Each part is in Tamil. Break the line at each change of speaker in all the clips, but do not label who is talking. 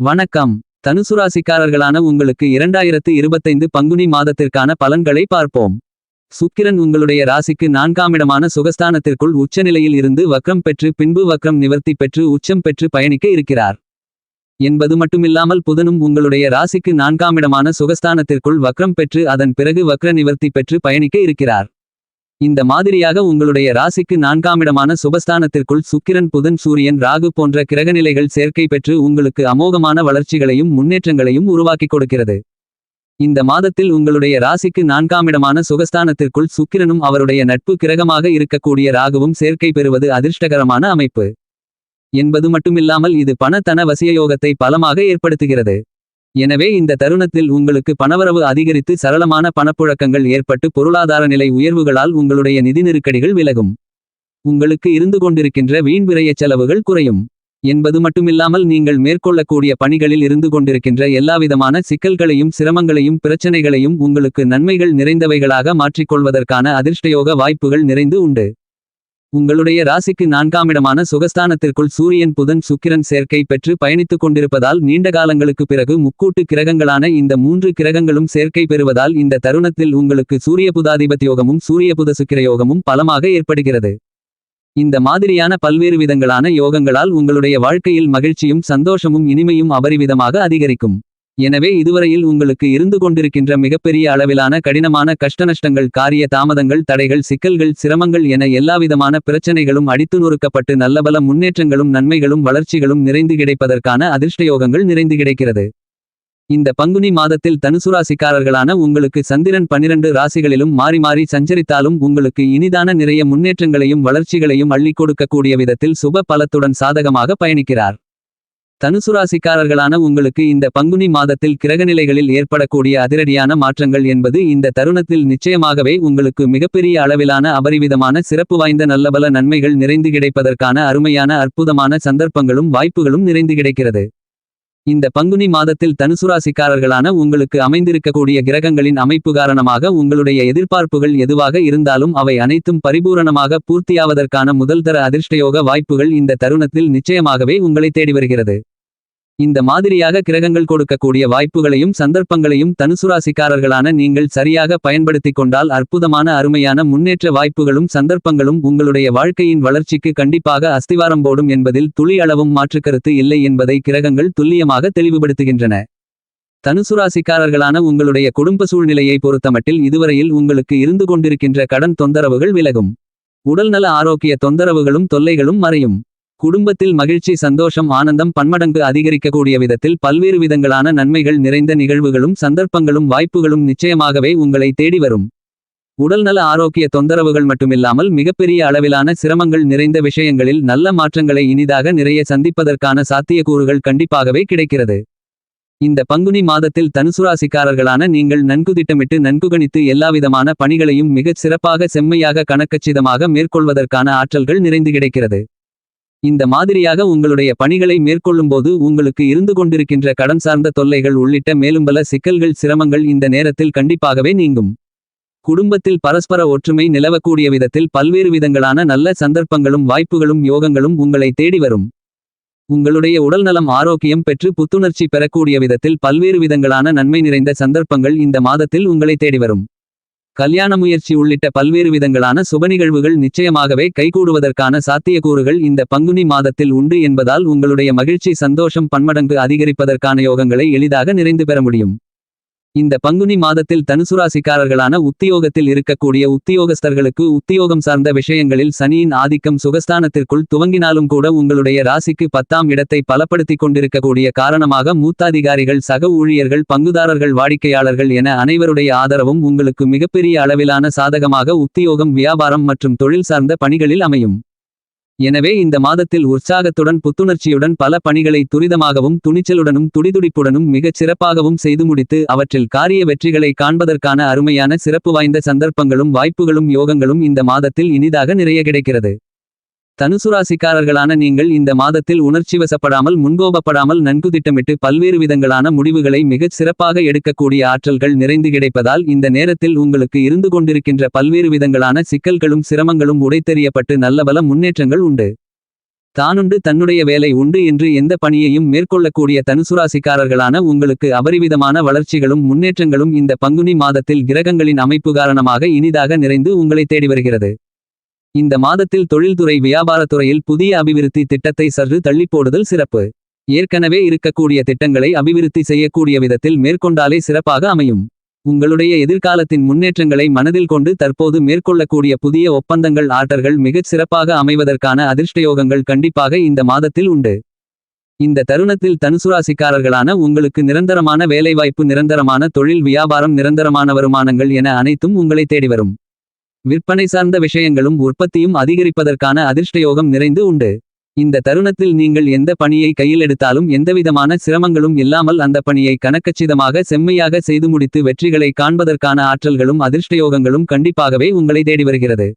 வணக்கம். தனுசு ராசிக்காரர்களான உங்களுக்கு இரண்டாயிரத்து இருபத்தைந்து பங்குனி மாதத்திற்கான பலன்களை பார்ப்போம். சுக்கிரன் உங்களுடைய ராசிக்கு நான்காமிடமான சுகஸ்தானத்திற்குள் உச்சநிலையில் இருந்து வக்ரம் பெற்று பின்பு வக்ரம் நிவர்த்தி பெற்று உச்சம் பெற்று பயணிக்க இருக்கிறார். என்பது மட்டுமில்லாமல் புதனும் உங்களுடைய ராசிக்கு நான்காமிடமான சுகஸ்தானத்திற்குள் வக்ரம் பெற்று அதன் பிறகு வக்ர நிவர்த்தி பெற்று பயணிக்க இருக்கிறார். இந்த மாதிரியாக உங்களுடைய ராசிக்கு நான்காமிடமான சுபஸ்தானத்திற்குள் சுக்கிரன் புதன் சூரியன் ராகு போன்ற கிரகநிலைகள் சேர்க்கை பெற்று உங்களுக்கு அமோகமான வளர்ச்சிகளையும் முன்னேற்றங்களையும் உருவாக்கிக் கொடுக்கிறது. இந்த மாதத்தில் உங்களுடைய ராசிக்கு நான்காமிடமான சுகஸ்தானத்திற்குள் சுக்கிரனும் அவருடைய நட்பு கிரகமாக இருக்கக்கூடிய ராகுவும் சேர்க்கை பெறுவது அதிர்ஷ்டகரமான அமைப்பு. என்பது மட்டுமில்லாமல் இது பண தன வசியயோகத்தை பலமாக ஏற்படுத்துகிறது. எனவே இந்த தருணத்தில் உங்களுக்கு பணவரவு அதிகரித்து சரளமான பணப்புழக்கங்கள் ஏற்பட்டு பொருளாதார நிலை உயர்வுகளால் உங்களுடைய நிதி நெருக்கடிகள் விலகும். உங்களுக்கு இருந்து கொண்டிருக்கின்ற வீண் விரையச் செலவுகள் குறையும். என்பது மட்டுமில்லாமல் நீங்கள் மேற்கொள்ளக்கூடிய பணிகளில் இருந்து கொண்டிருக்கின்ற எல்லாவிதமான சிக்கல்களையும் சிரமங்களையும் பிரச்சனைகளையும் உங்களுக்கு நன்மைகள் நிறைந்தவைகளாக மாற்றிக்கொள்வதற்கான அதிர்ஷ்டயோக வாய்ப்புகள் நிறைந்து உண்டு. உங்களுடைய ராசிக்கு நான்காமிடமான சுகஸ்தானத்திற்குள் சூரியன் புதன் சுக்கிரன் சேர்க்கை பெற்று பயணித்துக் கொண்டிருப்பதால் நீண்ட காலங்களுக்கு பிறகு முக்கூட்டு கிரகங்களான இந்த மூன்று கிரகங்களும் சேர்க்கை பெறுவதால் இந்த தருணத்தில் உங்களுக்கு சூரிய புதாதிபத்தியோகமும் சூரிய புத சுக்கிர யோகமும் பலமாக ஏற்படுகிறது. இந்த மாதிரியான பல்வேறு விதங்களான யோகங்களால் உங்களுடைய வாழ்க்கையில் மகிழ்ச்சியும் சந்தோஷமும் இனிமையும் அபரிவிதமாக அதிகரிக்கும். எனவே இதுவரையில் உங்களுக்கு இருந்து கொண்டிருக்கின்ற மிகப்பெரிய அளவிலான கடினமான கஷ்டநஷ்டங்கள் காரிய தாமதங்கள் தடைகள் சிக்கல்கள் சிரமங்கள் என எல்லாவிதமான பிரச்சனைகளும் அடித்து நொறுக்கப்பட்டு நல்லபல முன்னேற்றங்களும் நன்மைகளும் வளர்ச்சிகளும் நிறைந்து கிடைப்பதற்கான அதிர்ஷ்டயோகங்கள் நிறைந்து கிடைக்கிறது. இந்த பங்குனி மாதத்தில் தனுசுராசிக்காரர்களான உங்களுக்கு சந்திரன் பனிரண்டு ராசிகளிலும் மாறி மாறி சஞ்சரித்தாலும் உங்களுக்கு இனிதான நிறைய முன்னேற்றங்களையும் வளர்ச்சிகளையும் அள்ளிக் கொடுக்கக்கூடிய விதத்தில் சுப பலத்துடன் சாதகமாக பயணிக்கிறார். தனுசுராசிக்காரர்களான உங்களுக்கு இந்த பங்குனி மாதத்தில் கிரகநிலைகளில் ஏற்படக்கூடிய அதிரடியான மாற்றங்கள் என்பது இந்த தருணத்தில் நிச்சயமாகவே உங்களுக்கு மிகப்பெரிய அளவிலான அபரிவிதமான சிறப்பு வாய்ந்த நல்லபல நன்மைகள் நிறைந்து கிடைப்பதற்கான அருமையான அற்புதமான சந்தர்ப்பங்களும் வாய்ப்புகளும் நிறைந்து கிடைக்கிறது. இந்த பங்குனி மாதத்தில் தனுசுராசிக்காரர்களான உங்களுக்கு அமைந்திருக்கக்கூடிய கிரகங்களின் அமைப்பு காரணமாக உங்களுடைய எதிர்பார்ப்புகள் எதுவாக இருந்தாலும் அவை அனைத்தும் பரிபூரணமாக பூர்த்தியாவதற்கான முதல்தர அதிர்ஷ்டயோக வாய்ப்புகள் இந்த தருணத்தில் நிச்சயமாகவே உங்களை தேடி வருகிறது. இந்த மாதிரியாக கிரகங்கள் கொடுக்கக்கூடிய வாய்ப்புகளையும் சந்தர்ப்பங்களையும் தனுசுராசிக்காரர்களான நீங்கள் சரியாக பயன்படுத்திக் கொண்டால் அற்புதமான அருமையான முன்னேற்ற வாய்ப்புகளும் சந்தர்ப்பங்களும் உங்களுடைய வாழ்க்கையின் வளர்ச்சிக்கு கண்டிப்பாக அஸ்திவாரம் போடும் என்பதில் துளி அளவும் மாற்றுக்கருத்து இல்லை என்பதை கிரகங்கள் துல்லியமாக தெளிவுபடுத்துகின்றன. தனுசுராசிக்காரர்களான உங்களுடைய குடும்ப சூழ்நிலையை பொறுத்தமட்டில் இதுவரையில் உங்களுக்கு இருந்து கொண்டிருக்கின்ற கடன் தொந்தரவுகள் விலகும். உடல்நல ஆரோக்கிய தொந்தரவுகளும் தொல்லைகளும் மறையும். குடும்பத்தில் மகிழ்ச்சி சந்தோஷம் ஆனந்தம் பன்மடங்கு அதிகரிக்கக்கூடிய விதத்தில் பல்வேறு விதங்களான நன்மைகள் நிறைந்த நிகழ்வுகளும் சந்தர்ப்பங்களும் வாய்ப்புகளும் நிச்சயமாகவே உங்களை தேடி வரும். உடல்நல ஆரோக்கிய தொந்தரவுகள் மட்டுமில்லாமல் மிகப்பெரிய அளவிலான சிரமங்கள் நிறைந்த விஷயங்களில் நல்ல மாற்றங்களை இனிதாக நிறைய சந்திப்பதற்கான சாத்தியக்கூறுகள் கண்டிப்பாகவே கிடைக்கிறது. இந்த பங்குனி மாதத்தில் தனுசுராசிக்காரர்களான நீங்கள் நன்கு திட்டமிட்டு நன்கு கணித்து எல்லாவிதமான பணிகளையும் மிகச் சிறப்பாக செம்மையாக கணக்கச்சிதமாக மேற்கொள்வதற்கான ஆற்றல்கள் நிறைந்து கிடைக்கிறது. இந்த மாதிரியாக உங்களுடைய பணிகளை மேற்கொள்ளும்போது உங்களுக்கு இருந்து கொண்டிருக்கின்ற கடன் சார்ந்த தொல்லைகள் உள்ளிட்ட மேலும்பல சிக்கல்கள் சிரமங்கள் இந்த நேரத்தில் கண்டிப்பாகவே நீங்கும். குடும்பத்தில் பரஸ்பர ஒற்றுமை நிலவக்கூடிய விதத்தில் பல்வேறு விதங்களான நல்ல சந்தர்ப்பங்களும் வாய்ப்புகளும் யோகங்களும் உங்களை தேடி வரும். உங்களுடைய உடல்நலம் ஆரோக்கியம் பெற்று புத்துணர்ச்சி பெறக்கூடிய விதத்தில் பல்வேறு விதங்களான நன்மை நிறைந்த சந்தர்ப்பங்கள் இந்த மாதத்தில் உங்களை தேடி வரும். கல்யாண முயற்சி உள்ளிட்ட பல்வேறு விதங்களான சுபநிகழ்வுகள் நிச்சயமாகவே கைகூடுவதற்கான சாத்தியக்கூறுகள் இந்த பங்குனி மாதத்தில் உண்டு என்பதால் உங்களுடைய மகிழ்ச்சி சந்தோஷம் பன்மடங்கு அதிகரிப்பதற்கான யோகங்களை எளிதாக நிறைந்து பெற முடியும். இந்த பங்குனி மாதத்தில் தனுசுராசிக்காரர்களான உத்தியோகத்தில் இருக்கக்கூடிய உத்தியோகஸ்தர்களுக்கு உத்தியோகம் சார்ந்த விஷயங்களில் சனியின் ஆதிக்கம் சுகஸ்தானத்திற்குள் துவங்கினாலும் கூட உங்களுடைய ராசிக்கு பத்தாம் இடத்தை பலப்படுத்திக் கொண்டிருக்கக்கூடிய காரணமாக மூத்தாதிகாரிகள் சக ஊழியர்கள் பங்குதாரர்கள் வாடிக்கையாளர்கள் என அனைவருடைய ஆதரவும் உங்களுக்கு மிகப்பெரிய அளவிலான சாதகமாக உத்தியோகம் வியாபாரம் மற்றும் தொழில் சார்ந்த பணிகளில் அமையும். எனவே இந்த மாதத்தில் உற்சாகத்துடன் புத்துணர்ச்சியுடன் பல பணிகளை துரிதமாகவும் துணிச்சலுடனும் துடிதுடிப்புடனும் மிகச் சிறப்பாகவும் செய்து முடித்து அவற்றில் காரிய வெற்றிகளை காண்பதற்கான அருமையான சிறப்பு வாய்ந்த சந்தர்ப்பங்களும் வாய்ப்புகளும் யோகங்களும் இந்த மாதத்தில் இனிதாக நிறைய கிடைக்கிறது. தனுசுராசிக்காரர்களான நீங்கள் இந்த மாதத்தில் உணர்ச்சிவசப்படாமல் முன்கோபப்படாமல் நன்கு திட்டமிட்டு பல்வேறு விதங்களான முடிவுகளை மிகச் சிறப்பாக எடுக்கக்கூடிய ஆற்றல்கள் நிறைந்து கிடைப்பதால் இந்த நேரத்தில் உங்களுக்கு இருந்து கொண்டிருக்கின்ற பல்வேறு விதங்களான சிக்கல்களும் சிரமங்களும் உடைத்தெறியப்பட்டு நல்லபல முன்னேற்றங்கள் உண்டு. தானுண்டு தன்னுடைய வேலை உண்டு என்று எந்த பணியையும் மேற்கொள்ளக்கூடிய தனுசுராசிக்காரர்களான உங்களுக்கு அபரிவிதமான வளர்ச்சிகளும் முன்னேற்றங்களும் இந்த பங்குனி மாதத்தில் கிரகங்களின் அமைப்பு காரணமாக இனிதாக நிறைந்து உங்களை தேடி வருகிறது. இந்த மாதத்தில் தொழில்துறை வியாபாரத்துறையில் புதிய அபிவிருத்தி திட்டத்தை சற்று தள்ளிப்போடுதல் சிறப்பு. ஏற்கனவே இருக்கக்கூடிய திட்டங்களை அபிவிருத்தி செய்யக்கூடிய விதத்தில் மேற்கொண்டாலே சிறப்பாக அமையும். உங்களுடைய எதிர்காலத்தின் முன்னேற்றங்களை மனதில் கொண்டு தற்போது மேற்கொள்ளக்கூடிய புதிய ஒப்பந்தங்கள் ஆர்டர்கள் மிகச் சிறப்பாக அமைவதற்கான அதிர்ஷ்டயோகங்கள் கண்டிப்பாக இந்த மாதத்தில் உண்டு. இந்த தருணத்தில் தனுசுராசிக்காரர்களான உங்களுக்கு நிரந்தரமான வேலைவாய்ப்பு நிரந்தரமான தொழில் வியாபாரம் நிரந்தரமான வருமானங்கள் என அனைத்தும் உங்களை தேடி வரும். விற்பனை சார்ந்த விஷயங்களும் உற்பத்தியும் அதிகரிப்பதற்கான அதிர்ஷ்டயோகம் நிறைந்து உண்டு. இந்த தருணத்தில் நீங்கள் எந்த பணியை கையில் எடுத்தாலும் எந்தவிதமான சிரமங்களும் இல்லாமல் அந்த பணியை கணக்கச்சிதமாக செம்மையாக செய்து முடித்து வெற்றிகளை காண்பதற்கான ஆற்றல்களும் அதிர்ஷ்டயோகங்களும் கண்டிப்பாகவே உங்களை தேடி வருகிறது.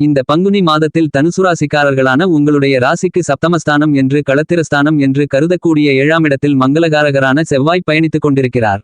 இந்த பங்குனி மாதத்தில் தனுசுராசிக்காரர்களான உங்களுடைய ராசிக்கு சப்தமஸ்தானம் என்று களத்திரஸ்தானம் என்று கருதக்கூடிய ஏழாம் இடத்தில் மங்களகாரகரான செவ்வாய் பயணித்துக் கொண்டிருக்கிறார்.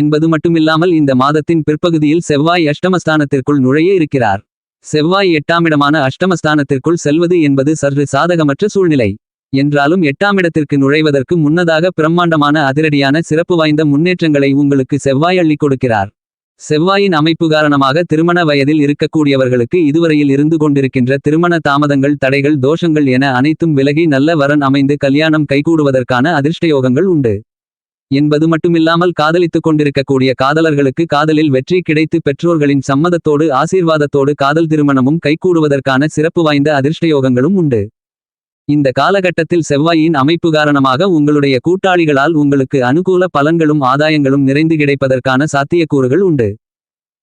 என்பது மட்டுமில்லாமல் இந்த மாதத்தின் பிற்பகுதியில் செவ்வாய் அஷ்டமஸ்தானத்திற்குள் நுழைய இருக்கிறார். செவ்வாய் எட்டாமிடமான அஷ்டமஸ்தானத்திற்குள் செல்வது என்பது சற்று சாதகமற்ற சூழ்நிலை. என்றாலும் எட்டாமிடத்திற்கு நுழைவதற்கு முன்னதாக பிரம்மாண்டமான அதிரடியான சிறப்பு வாய்ந்த முன்னேற்றங்களை உங்களுக்கு செவ்வாய் அள்ளிக் கொடுக்கிறார். செவ்வாயின் அமைப்பு காரணமாக திருமண வயதில் இருக்கக்கூடியவர்களுக்கு இதுவரையில் இருந்து கொண்டிருக்கின்ற திருமண தாமதங்கள் தடைகள் தோஷங்கள் என அனைத்தும் விலகி நல்ல வரன் அமைந்து கல்யாணம் கைகூடுவதற்கான அதிர்ஷ்டயோகங்கள் உண்டு. என்பது மட்டுமில்லாமல் காதலித்துக் கொண்டிருக்கக்கூடிய காதலர்களுக்கு காதலில் வெற்றி கிடைத்து பெற்றோர்களின் சம்மதத்தோடு ஆசீர்வாதத்தோடு காதல் திருமணமும் கைகூடுவதற்கான சிறப்பு வாய்ந்த அதிர்ஷ்டயோகங்களும் உண்டு. இந்த காலகட்டத்தில் செவ்வாயின் அமைப்பு காரணமாக உங்களுடைய கூட்டாளிகளால் உங்களுக்கு அனுகூல பலன்களும் ஆதாயங்களும் நிறைந்து கிடைப்பதற்கான சாத்தியக்கூறுகள் உண்டு.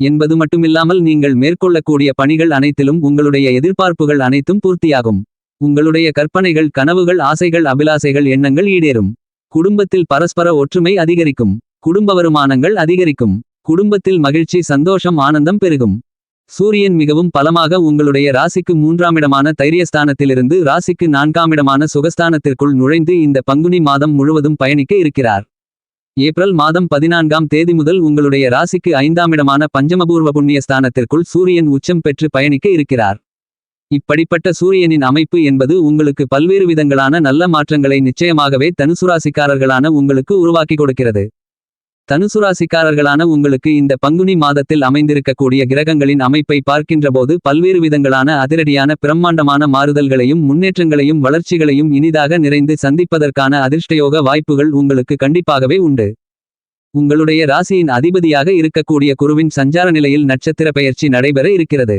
என்பது மட்டுமில்லாமல் நீங்கள் மேற்கொள்ளக்கூடிய பணிகள் அனைத்திலும் உங்களுடைய எதிர்பார்ப்புகள் அனைத்தும் பூர்த்தியாகும். உங்களுடைய கற்பனைகள் கனவுகள் ஆசைகள் அபிலாசைகள் எண்ணங்கள் ஈடேறும். குடும்பத்தில் பரஸ்பர ஒற்றுமை அதிகரிக்கும். குடும்ப வருமானங்கள் அதிகரிக்கும். குடும்பத்தில் மகிழ்ச்சி சந்தோஷம் ஆனந்தம் பெருகும். சூரியன் மிகவும் பலமாக உங்களுடைய ராசிக்கு மூன்றாமிடமான தைரியஸ்தானத்திலிருந்து ராசிக்கு நான்காமிடமான சுகஸ்தானத்திற்குள் நுழைந்து இந்த பங்குனி மாதம் முழுவதும் பயணிக்க இருக்கிறார். ஏப்ரல் மாதம் பதினான்காம் தேதி முதல் உங்களுடைய ராசிக்கு ஐந்தாமிடமான பஞ்சமபூர்வ புண்ணியஸ்தானத்திற்குள் சூரியன் உச்சம் பெற்று பயணிக்க இருக்கிறார். இப்படிப்பட்ட சூரியனின் அமைப்பு என்பது உங்களுக்கு பல்வேறு விதங்களான நல்ல மாற்றங்களை நிச்சயமாகவே தனுசுராசிக்காரர்களான உங்களுக்கு உருவாக்கி கொடுக்கிறது. தனுசுராசிக்காரர்களான உங்களுக்கு இந்த பங்குனி மாதத்தில் அமைந்திருக்கக்கூடிய கிரகங்களின் அமைப்பை பார்க்கின்றபோது பல்வேறு விதங்களான அதிரடியான பிரம்மாண்டமான மாறுதல்களையும் முன்னேற்றங்களையும் வளர்ச்சிகளையும் இனிதாக நிறைந்து சந்திப்பதற்கான அதிர்ஷ்டயோக வாய்ப்புகள் உங்களுக்கு கண்டிப்பாகவே உண்டு. உங்களுடைய ராசியின் அதிபதியாக இருக்கக்கூடிய குருவின் சஞ்சார நிலையில் நட்சத்திர பெயர்ச்சி நடைபெற இருக்கிறது.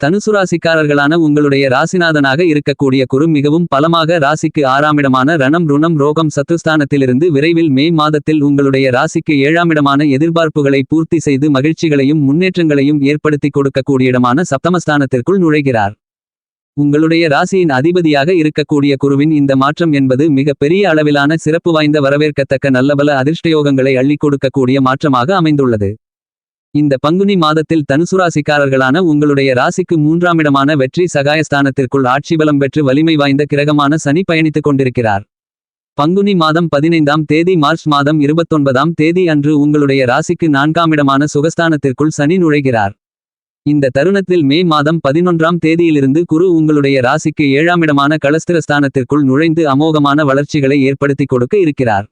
தனுசுராசிக்காரர்களான உங்களுடைய ராசிநாதனாக இருக்கக்கூடிய குரு மிகவும் பலமாக ராசிக்கு ஆறாமிடமான ரணம் ருணம் ரோகம் சத்துஸ்தானத்திலிருந்து விரைவில் மே மாதத்தில் உங்களுடைய ராசிக்கு ஏழாமிடமான எதிர்பார்ப்புகளை பூர்த்தி செய்து மகிழ்ச்சிகளையும் முன்னேற்றங்களையும் ஏற்படுத்தி கொடுக்கக்கூடிய இடமான சப்தமஸ்தானத்திற்குள் நுழைகிறார். உங்களுடைய ராசியின் அதிபதியாக இருக்கக்கூடிய குருவின் இந்த மாற்றம் என்பது மிக பெரிய அளவிலான சிறப்பு வாய்ந்த வரவேற்கத்தக்க நல்லபல அதிர்ஷ்டயோகங்களை அள்ளிக் கொடுக்கக்கூடிய மாற்றமாக அமைந்துள்ளது. இந்த பங்குனி மாதத்தில் தனுசுராசிக்காரர்களான உங்களுடைய ராசிக்கு மூன்றாமிடமான வெற்றி சகாயஸ்தானத்திற்குள் ஆட்சி பலம் பெற்று வலிமை வாய்ந்த கிரகமான சனி பயணித்துக் கொண்டிருக்கிறார். பங்குனி மாதம் பதினைந்தாம் தேதி மார்ச் மாதம் இருபத்தொன்பதாம் தேதி அன்று உங்களுடைய ராசிக்கு நான்காமிடமான சுகஸ்தானத்திற்குள் சனி நுழைகிறார். இந்த தருணத்தில் மே மாதம் பதினொன்றாம் தேதியிலிருந்து குரு உங்களுடைய ராசிக்கு ஏழாமிடமான களஸ்திரஸ்தானத்திற்குள் நுழைந்து அமோகமான வளர்ச்சிகளை ஏற்படுத்தி கொடுக்க இருக்கிறார்.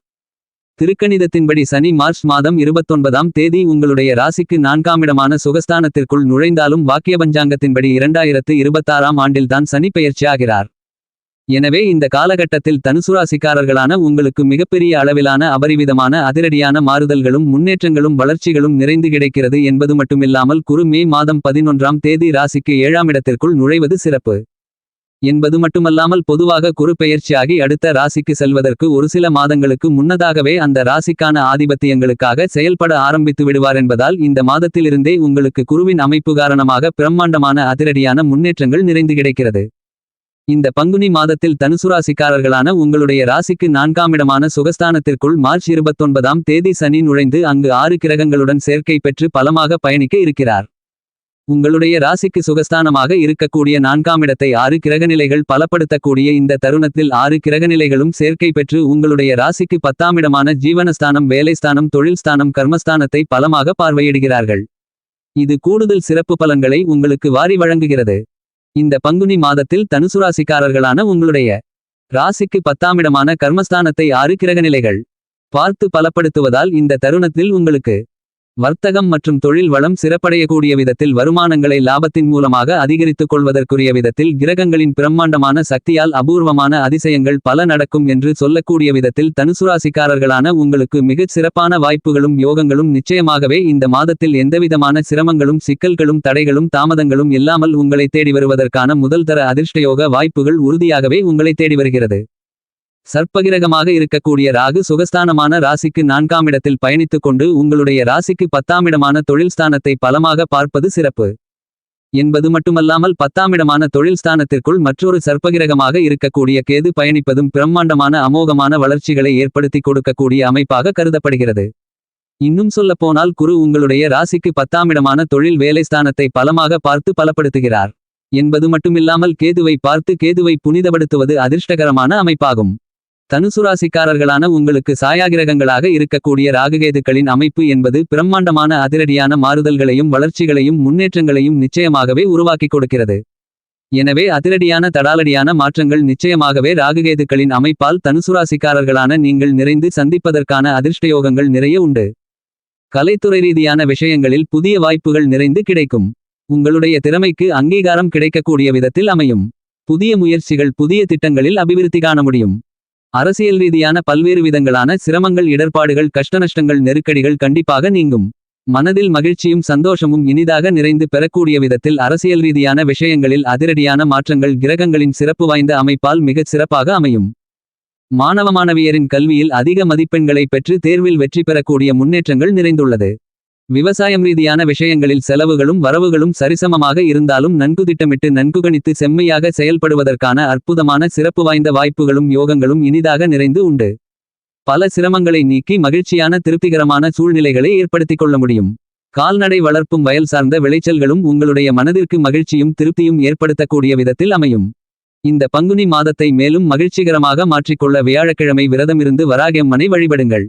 திருக்கணிதத்தின்படி சனி மார்ச் மாதம் இருபத்தொன்பதாம் தேதி உங்களுடைய ராசிக்கு நான்காமிடமான சுகஸ்தானத்திற்குள் நுழைந்தாலும் வாக்கிய பஞ்சாங்கத்தின்படி இரண்டாயிரத்து இருபத்தாறாம் ஆண்டில்தான் சனி பெயர்ச்சியாகிறார் எனவே இந்த காலகட்டத்தில் தனுசுராசிக்காரர்களான உங்களுக்கு மிகப்பெரிய அளவிலான அபரிவிதமான அதிரடியான மாறுதல்களும் முன்னேற்றங்களும் வளர்ச்சிகளும் நிறைந்து கிடைக்கிறது என்பது மட்டுமில்லாமல் குரு மே மாதம் பதினொன்றாம் தேதி ராசிக்கு ஏழாம் இடத்திற்குள் நுழைவது சிறப்பு. என்பது மட்டுமல்லாமல் பொதுவாக குறுப்பெயர்ச்சியாகி அடுத்த ராசிக்கு செல்வதற்கு ஒரு சில மாதங்களுக்கு முன்னதாகவே அந்த ராசிக்கான ஆதிபத்தியங்களுக்காக செயல்பட ஆரம்பித்து விடுவார் என்பதால் இந்த மாதத்திலிருந்தே உங்களுக்கு குருவின் அமைப்பு காரணமாக பிரம்மாண்டமான அதிரடியான முன்னேற்றங்கள் நிறைந்து கிடைக்கிறது. இந்த பங்குனி மாதத்தில் தனுசுராசிக்காரர்களான உங்களுடைய ராசிக்கு நான்காமிடமான சுகஸ்தானத்திற்குள் மார்ச் இருபத்தொன்பதாம் தேதி சனி நுழைந்து அங்கு ஆறு கிரகங்களுடன் சேர்க்கை பெற்று பலமாக பயணிக்க இருக்கிறார். உங்களுடைய ராசிக்கு சுகஸ்தானமாக இருக்கக்கூடிய நான்காம் இடத்தை ஆறு கிரகநிலைகள் பலப்படுத்தக்கூடிய இந்த தருணத்தில் ஆறு கிரகநிலைகளும் சேர்க்கை பெற்று உங்களுடைய ராசிக்கு பத்தாமிடமான ஜீவனஸ்தானம் வேலைஸ்தானம் தொழில்ஸ்தானம் கர்மஸ்தானத்தை பலமாக பார்வையிடுகிறார்கள். இது கூடுதல் சிறப்பு பலன்களை உங்களுக்கு வாரி வழங்குகிறது. இந்த பங்குனி மாதத்தில் தனுசு ராசிக்காரர்களான உங்களுடைய ராசிக்கு பத்தாமிடமான கர்மஸ்தானத்தை ஆறு கிரகநிலைகள் பார்த்து பலப்படுத்துவதால் இந்த தருணத்தில் உங்களுக்கு வர்த்தகம் மற்றும் தொழில் வளம் சிறப்படையக்கூடிய விதத்தில் வருமானங்களை லாபத்தின் மூலமாக அதிகரித்துக் கொள்வதற்குரிய விதத்தில் கிரகங்களின் பிரம்மாண்டமான சக்தியால் அபூர்வமான அதிசயங்கள் பல நடக்கும் என்று சொல்லக்கூடிய விதத்தில் தனுசுராசிக்காரர்களான உங்களுக்கு மிகச் சிறப்பான வாய்ப்புகளும் யோகங்களும் நிச்சயமாகவே இந்த மாதத்தில் எந்தவிதமான சிரமங்களும் சிக்கல்களும் தடைகளும் தாமதங்களும் இல்லாமல் உங்களை தேடி வருவதற்கான முதல் தர அதிர்ஷ்டயோக வாய்ப்புகள் உறுதியாகவே உங்களை தேடி வருகிறது. சர்ப்பகிரகமாக இருக்கக்கூடிய ராகு சுகஸ்தானமான ராசிக்கு நான்காம் இடத்தில் பயணித்துக் கொண்டு உங்களுடைய ராசிக்கு பத்தாமிடமான தொழில் ஸ்தானத்தை பலமாக பார்ப்பது சிறப்பு. என்பது மட்டுமல்லாமல் பத்தாமிடமான தொழில் ஸ்தானத்திற்குள் மற்றொரு சர்ப்பகிரகமாக இருக்கக்கூடிய கேது பயணிப்பதும் பிரம்மாண்டமான அமோகமான வளர்ச்சிகளை ஏற்படுத்திக் கொடுக்கக்கூடிய அமைப்பாக கருதப்படுகிறது. இன்னும் சொல்லப்போனால் குரு உங்களுடைய ராசிக்கு பத்தாமிடமான தொழில் வேலை ஸ்தானத்தை பலமாக பார்த்து பலப்படுத்துகிறார். என்பது மட்டுமில்லாமல் கேதுவை பார்த்து கேதுவை புனிதப்படுத்துவது அதிர்ஷ்டகரமான அமைப்பாகும். தனுசுராசிக்காரர்களான உங்களுக்கு சாயாகிரகங்களாக இருக்கக்கூடிய ராகுகேதுக்களின் அமைப்பு என்பது பிரம்மாண்டமான அதிரடியான மாறுதல்களையும் வளர்ச்சிகளையும் முன்னேற்றங்களையும் நிச்சயமாகவே உருவாக்கிக் கொடுக்கிறது. எனவே அதிரடியான தடாலடியான மாற்றங்கள் நிச்சயமாகவே ராகுகேதுக்களின் அமைப்பால் தனுசுராசிக்காரர்களான நீங்கள் நிறைந்து சந்திப்பதற்கான அதிர்ஷ்டயோகங்கள் நிறைய உண்டு. கலைத்துறை ரீதியான விஷயங்களில் புதிய வாய்ப்புகள் நிறைந்து கிடைக்கும். உங்களுடைய திறமைக்கு அங்கீகாரம் கிடைக்கக்கூடிய விதத்தில் அமையும். புதிய முயற்சிகள் புதிய திட்டங்களில் அபிவிருத்தி காண முடியும். அரசியல் ரீதியான பல்வேறு விதங்களான சிரமங்கள் இடர்பாடுகள் கஷ்டநஷ்டங்கள் நெருக்கடிகள் கண்டிப்பாக நீங்கும். மனதில் மகிழ்ச்சியும் சந்தோஷமும் இனிதாக நிறைந்து பெறக்கூடிய விதத்தில் அரசியல் ரீதியான விஷயங்களில் அதிரடியான மாற்றங்கள் கிரகங்களின் சிறப்பு வாய்ந்த அமைப்பால் மிகச் சிறப்பாக அமையும். மாணவ மாணவியரின் கல்வியில் அதிக மதிப்பெண்களை பெற்று தேர்வில் வெற்றி பெறக்கூடிய முன்னேற்றங்கள் நிறைந்துள்ளது. விவசாயம் ரீதியான விஷயங்களில் செலவுகளும் வரவுகளும் சரிசமமாக இருந்தாலும் நன்கு திட்டமிட்டு நன்கு கணித்து செம்மையாக செயல்படுவதற்கான அற்புதமான சிறப்பு வாய்ந்த வாய்ப்புகளும் யோகங்களும் இனிதாக நிறைந்து உண்டு. பல சிரமங்களை நீக்கி மகிழ்ச்சியான திருப்திகரமான சூழ்நிலைகளை ஏற்படுத்திக் கொள்ள முடியும். கால்நடை வளர்ப்பும் வயல் சார்ந்த விளைச்சல்களும் உங்களுடைய மனதிற்கு மகிழ்ச்சியும் திருப்தியும் ஏற்படுத்தக்கூடிய விதத்தில் அமையும். இந்த பங்குனி மாதத்தை மேலும் மகிழ்ச்சிகரமாக மாற்றிக்கொள்ள வியாழக்கிழமை விரதமிருந்து வராகியம்மனை வழிபடுங்கள்.